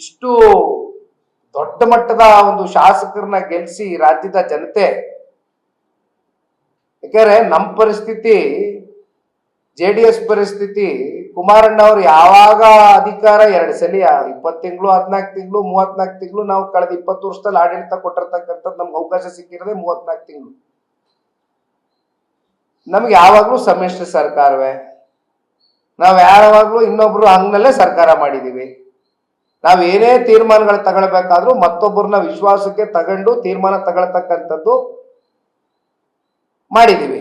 ಇಷ್ಟು ದೊಡ್ಡ ಮಟ್ಟದ ಒಂದು ಶಾಸಕರನ್ನ ಗೆಲ್ಲಿಸಿ ರಾಜ್ಯದ ಜನತೆ, ಯಾಕಂದ್ರೆ ನಮ್ಮ ಪರಿಸ್ಥಿತಿ, ಜೆ ಡಿ ಎಸ್ ಪರಿಸ್ಥಿತಿ, ಕುಮಾರಣ್ಣ ಅವ್ರು ಯಾವಾಗ ಅಧಿಕಾರ ಎರಡು ಸಲ ಇಪ್ಪತ್ತು ತಿಂಗಳು, ಹದಿನಾಲ್ಕು ತಿಂಗಳು, ಮೂವತ್ನಾಲ್ಕು ತಿಂಗಳು ನಾವು ಕಳೆದ ಇಪ್ಪತ್ತು ವರ್ಷದಲ್ಲಿ ಆಡಳಿತ ಕೊಟ್ಟಿರ್ತಕ್ಕಂಥದ್ದು ನಮ್ಗೆ ಅವಕಾಶ ಸಿಕ್ಕಿರೋದೇ ಮೂವತ್ನಾಲ್ಕು ತಿಂಗಳು. ನಮ್ಗೆ ಯಾವಾಗಲೂ ಸಮ್ಮಿಶ್ರ ಸರ್ಕಾರವೇ. ನಾವು ಯಾವಾಗಲೂ ಇನ್ನೊಬ್ರು ಹಂಗಲ್ಲೇ ಸರ್ಕಾರ ಮಾಡಿದೀವಿ. ನಾವ್ ಏನೇ ತೀರ್ಮಾನಗಳು ತಗೊಳ್ಬೇಕಾದ್ರೂ ಮತ್ತೊಬ್ಬರನ್ನ ವಿಶ್ವಾಸಕ್ಕೆ ತಗೊಂಡು ತೀರ್ಮಾನ ತಗೊಳ್ತಕ್ಕಂಥದ್ದು ಮಾಡಿದ್ದೀವಿ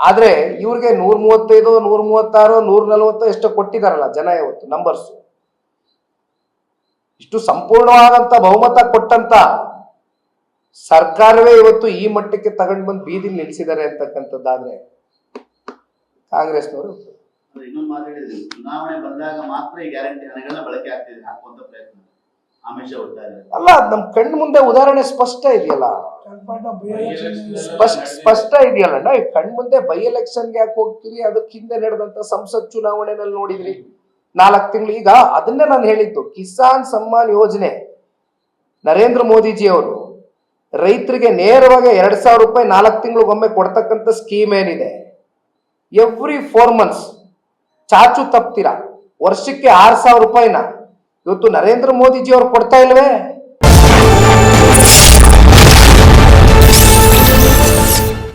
ಆದ್ರೆ ಇವ್ರಿಗೆ ನೂರ ಮೂವತ್ತೈದು ನೂರ ಮೂವತ್ತಾರು ನೂರ ನಲವತ್ತು ಎಷ್ಟು ಕೊಟ್ಟಿದಾರಲ್ಲ ಜನ ಇವತ್ತು ನಂಬರ್ಸ್ ಇಷ್ಟು ಸಂಪೂರ್ಣವಾದಂತ ಬಹುಮತ ಕೊಟ್ಟಂತ ಸರ್ಕಾರವೇ ಇವತ್ತು ಈ ಮಟ್ಟಕ್ಕೆ ತಗೊಂಡು ಬಂದು ಬೀದಿಲಿ ನಿಲ್ಲಿಸಿದ್ದಾರೆ ಅಂತಕ್ಕಂಥದ್ದಾದ್ರೆ ಕಾಂಗ್ರೆಸ್ನವರು ಇನ್ನೊಂದು ಮಾತು ಹೇಳಿದ್ರಿ, ಚುನಾವಣೆ ಬಂದಾಗ ಮಾತ್ರ ಈ ಗ್ಯಾರಂಟಿ ಹಣಗಳನ್ನ ಬಳಕೆ ಆಗ್ತಿದೆ, ಹಾಕುವಂತ ಪ್ರಯತ್ನ. ಅಲ್ಲ ನಮ್ ಕಣ್ಣು ಮುಂದೆ ಉದಾಹರಣೆ ಸ್ಪಷ್ಟ ಇದೆಯಲ್ಲ? ಸ್ಪಷ್ಟ ಸ್ಪಷ್ಟ ಇದೆಯಲ್ಲ? ಈ ಕಣ್ ಮುಂದೆ ಬೈ ಎಲೆಕ್ಷನ್ಗೆ ಯಾಕೆ ಹೋಗ್ತೀರಿ? ಅದಕ್ಕೆ ಹಿಂದೆ ನಡೆದಂತ ಸಂಸತ್ ಚುನಾವಣೆನಲ್ಲಿ ನೋಡಿದ್ರಿ. ನಾಲ್ಕು ತಿಂಗಳು ಈಗ ಅದನ್ನೇ ನಾನು ಹೇಳಿದ್ದು, ಕಿಸಾನ್ ಸಮ್ಮಾನ್ ಯೋಜನೆ. ನರೇಂದ್ರ ಮೋದಿಜಿ ಅವರು ರೈತರಿಗೆ ನೇರವಾಗಿ ಎರಡ್ ಸಾವಿರ ರೂಪಾಯಿ ನಾಲ್ಕು ತಿಂಗಳಿಗೊಮ್ಮೆ ಕೊಡ್ತಕ್ಕಂಥ ಸ್ಕೀಮ್ ಏನಿದೆ? ಎವ್ರಿ ಫೋರ್ ಮಂತ್ಸ್ ಚಾಚು ತಪ್ತೀರಾ. ವರ್ಷಕ್ಕೆ ಆರ್ ಸಾವಿರ ರೂಪಾಯಿನ. ಇವತ್ತು ನರೇಂದ್ರ ಮೋದಿಜಿ ಅವ್ರು ಕೊಡ್ತಾ ಇಲ್ವೇ?